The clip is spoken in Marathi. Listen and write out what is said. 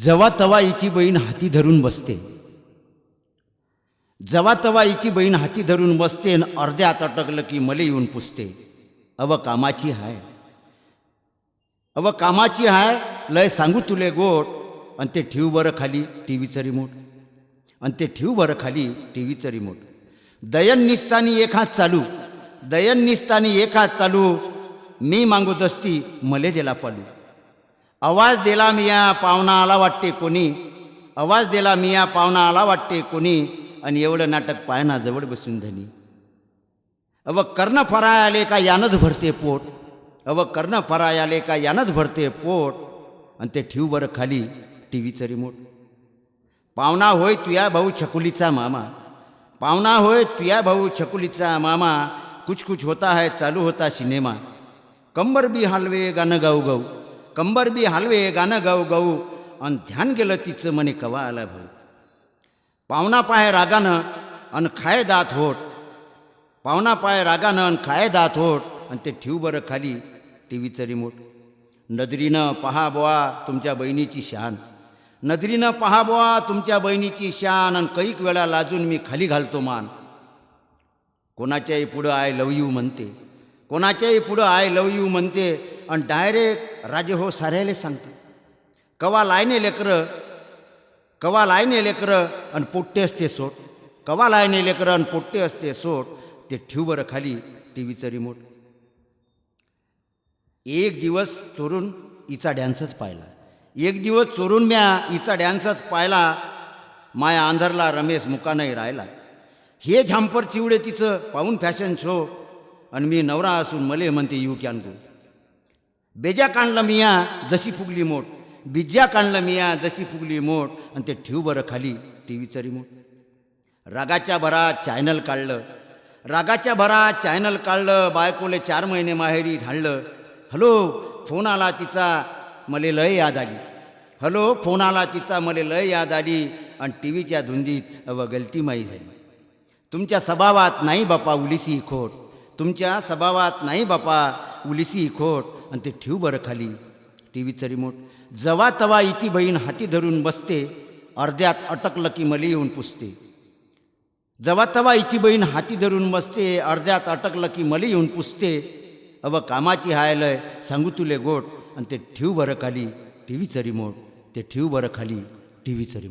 जवा तवा हिची बहीण हाती धरून बसते. जवा तवा हिची बहीण हाती धरून बसते न अर्ध्यात अटकलं की मले येऊन पुसते. अव कामाची हाय. अव कामाची हाय लय सांगू तुले गोट आणि ते ठेव बरं खाली टी व्हीचं रिमोट आणि ते ठेव बरं खाली टी व्हीचं रिमोट दयन निस्तानी एक हात चालू. दयन निस्तानी एक हात चालू. मी मागूत असती मले दिला पालू. आवाज दिला मिया पाहुणा आला वाटते कोणी. आवाज दिला मिया पाहुणा आला वाटते कोणी. आणि एवढं नाटक पायना जवळ बसून धनी. अव कर्ण फराय आले का यानंच भरते पोट. अव कर्ण फराय आले का यानंच भरते पोट. आणि ते ठेव बरं खाली टी व्हीचं रिमोट पाहुणा होय तुया भाऊ छकुलीचा मामा. पाहुणा होय तुया भाऊ छकुलीचा मामा. कुछ कुछ होता है चालू होता सिनेमा. कंबर बी हलवे गाणं गाऊ गाऊ. कंबर बी हलवे गाणं गाऊ गाऊ. आणि ध्यान गेलं तिचं म्हणे कवा आला भाऊ. पाहुणा पाय रागानं अन खाय दात होट. पाहुणा पाय रागानं अन खाय दात होट. आणि ते ठेव बरं खाली टी व्हीचं रिमोट नदरीनं पहा बुवा तुमच्या बहिणीची शान. नदरीनं पहा बुवा तुमच्या बहिणीची शान. आणि कैक वेळा लाजून मी खाली घालतो मान. कोणाच्याही पुढं आय लव यू म्हणते. कोणाच्याही पुढं आय लव यू म्हणते. आणि डायरेक्ट राजे हो साऱ्याले सांगते कवा लायने लेकरं कवा लायने लेकरं आणि पोट्टे असते सोट कवा लायने लेकरं आणि पोट्टे असते सोट ते ठेव बरं खाली टी व्हीचं रिमोट एक दिवस चोरून हिचा डॅन्सच पाहिला. एक दिवस चोरून म्या हिचा डॅन्सच पाहिला माया आंधरला रमेश मुकानही राहिला. हे झांपर चिवडे तिचं पाहून फॅशन शो आणि मी नवरा असून मले म्हणते यू कॅन गो बेजा काढलं मिया जशी फुगली मोठ बिज्जा काढलं मिया जशी फुगली मोठ आणि ते ठेव बरं खाली टी व्हीचं रिमोट रागाच्या भरात चॅनल काढलं. रागाच्या भरात चॅनल काढलं बायकोले चार महिने माहेरी धाडलं. हॅलो फोन आला तिचा मले लय याद आली. हॅलो फोन आला तिचा मले लय याद आली. आणि टी व्हीच्या धुंदीत व गलती माई झाली. तुमच्या स्वभावात नाही बापा उलिसी खोट. तुमच्या स्वभावात नाही बापा उलिसी खोट. आणि ते ठेव बरं खाली. टी व्हीचं रिमोट जवा तवा इची बहीण हाती धरून बसते अर्ध्यात अटकलं की मले येऊन पुसते. जवा तवा इची बहीण हाती धरून बसते अर्ध्यात अटकलं की मले येऊन पुसते. अव कामाची हायलय सांगू तुले गोट आणि ते ठेव बरं खाली. टी व्हीचं रिमोट ते ठेव बरं खाली. T व्हीचं remote